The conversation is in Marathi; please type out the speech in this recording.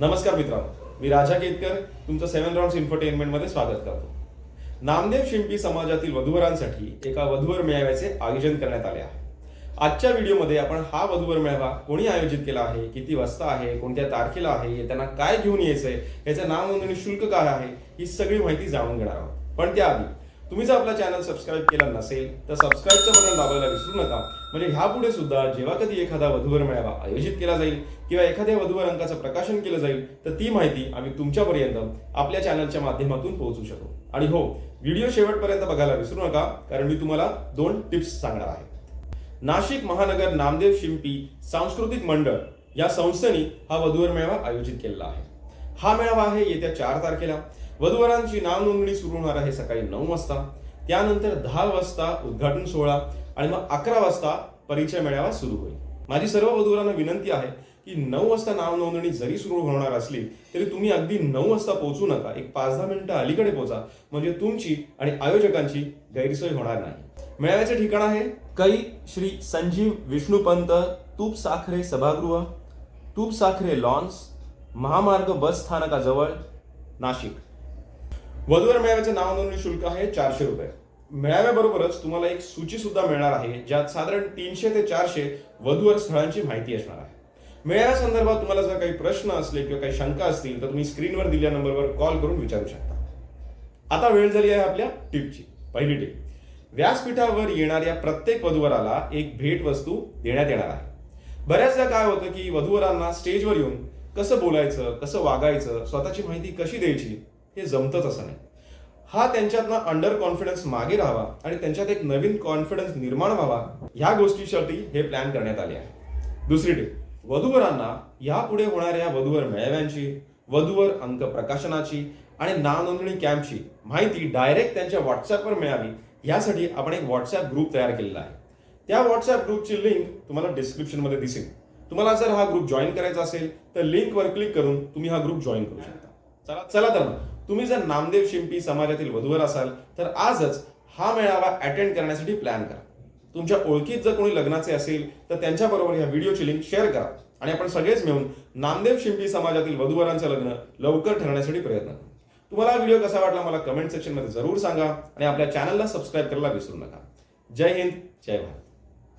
नमस्कार मित्रांनो मी राजा केतकर तुमचं सेव्हन राऊंड इन्फरटेनमेंटमध्ये स्वागत करतो. नामदेव शिंपी समाजातील वधूवरांसाठी एका वधूवर मेळाव्याचे आयोजन करण्यात आले आहे. आजच्या व्हिडिओमध्ये आपण हा वधूवर मेळावा कोणी आयोजित केला आहे किती वाजता आहे कोणत्या तारखेला आहे त्यांना काय घेऊन यायचंय याचं नाव नोंदणी शुल्क काय आहे ही सगळी माहिती जाणून घेणार आहोत. पण त्याआधी तुम्ही जर आपला चॅनल सबस्क्राईब केला नसेल तर सबस्क्राईबचं बटन दाबायला विसरू नका. म्हणजे ह्यापुढे सुद्धा जेव्हा कधी एखादा वधूवर मेळावा आयोजित केला जाईल किंवा एखाद्या वधूवर अंकाचं प्रकाशन केलं जाईल तर ती माहिती आम्ही तुमच्यापर्यंत आपल्या चॅनलच्या माध्यमातून पोहोचू शकू आणि हो व्हिडिओ शेवटपर्यंत बघायला विसरू नका कारण मी तुम्हाला दोन टिप्स सांगणार आहे. नाशिक महानगर नामदेव शिंपी सांस्कृतिक मंडळ या संस्थेने हा वधूवर मेळावा आयोजित केलेला आहे. हा मेळावा आहे येत्या चार तारखेला. वधूवरांची नाव नोंदणी सुरू होणार आहे सकाळी नऊ वाजता. त्यानंतर दहा वाजता उद्घाटन सोहळा आणि मग अकरा वाजता परिचय मेळावा सुरू होईल. माझी सर्व वधूवरांना विनंती आहे की नऊ वाजता नाव नोंदणी जरी सुरू होणार असली तरी तुम्ही अगदी नऊ वाजता पोहोचू नका. एक पाच दहा मिनिटं अलीकडे पोहोचा म्हणजे तुमची आणि आयोजकांची गैरसोय होणार नाही. मेळाव्याचे ठिकाण आहे कै श्री संजीव विष्णुपंत तूप साखरे सभागृह तूप साखरे लॉन्स महामार्ग बस स्थानकाजवळ नाशिक. वधूवर मेळाव्याचे नाव नोंदणी शुल्क आहे चारशे रुपये. मेळाव्याबरोबरच तुम्हाला एक सूची सुद्धा मिळणार आहे ज्यात साधारण तीनशे ते चारशे वधूवर स्थळांची माहिती असणार आहे. मेळाव्या संदर्भात तुम्हाला जर काही प्रश्न असले किंवा काही शंका असतील तर तुम्ही स्क्रीनवर दिलेल्या नंबरवर कॉल करून विचारू शकता. आता वेळ झाली आहे आपल्या टिपची. पहिली टीप. व्यासपीठावर येणाऱ्या प्रत्येक वधूवराला एक भेट वस्तू देण्यात येणार आहे. बऱ्याचदा काय होतं की वधूवरांना स्टेजवर येऊन कसं बोलायचं कसं वागायचं स्वतःची माहिती कशी द्यायची हे जमतच असं नाही. हा त्यांच्यातनं अंडर कॉन्फिडन्स मागे राहावा आणि त्यांच्यात एक नवीन कॉन्फिडन्स निर्माण व्हावा ह्या गोष्टीसाठी हे प्लॅन करण्यात आले आहे. दुसरी टीप वधूवरांना यापुढे होणाऱ्या वधूवर मेळाव्यांची वधूवर अंक प्रकाशनाची आणि नानोंदणी कॅम्पची माहिती डायरेक्ट त्यांच्या व्हॉट्सअपवर मिळावी यासाठी आपण एक व्हॉट्सॲप ग्रुप तयार केलेला आहे. त्या व्हॉट्सॲप ग्रुपची लिंक तुम्हाला डिस्क्रिप्शनमध्ये दिसेल. तुम्हाला जर हा ग्रुप जॉईन करायचा असेल तर लिंकवर क्लिक करून तुम्ही हा ग्रुप जॉईन करू शकता. चला चला तर तुम्ही जर नामदेव शिंपी समाजातील वधूवर असाल तर आजच हा मेळावा अटेंड करण्यासाठी प्लॅन करा. तुमच्या ओळखीत जर कोणी लग्नाचे असेल तर त्यांच्याबरोबर या व्हिडिओची लिंक शेअर करा. आणि आपण सगळेच मिळून नामदेव शिंपी समाजातील वधूवरांचं लग्न लवकर ठरण्यासाठी प्रयत्न करू. तुम्हाला हा व्हिडिओ कसा वाटला मला कमेंट सेक्शनमध्ये जरूर सांगा आणि आपल्या चॅनलला सबस्क्राईब करायला विसरू नका. जय हिंद जय भारत.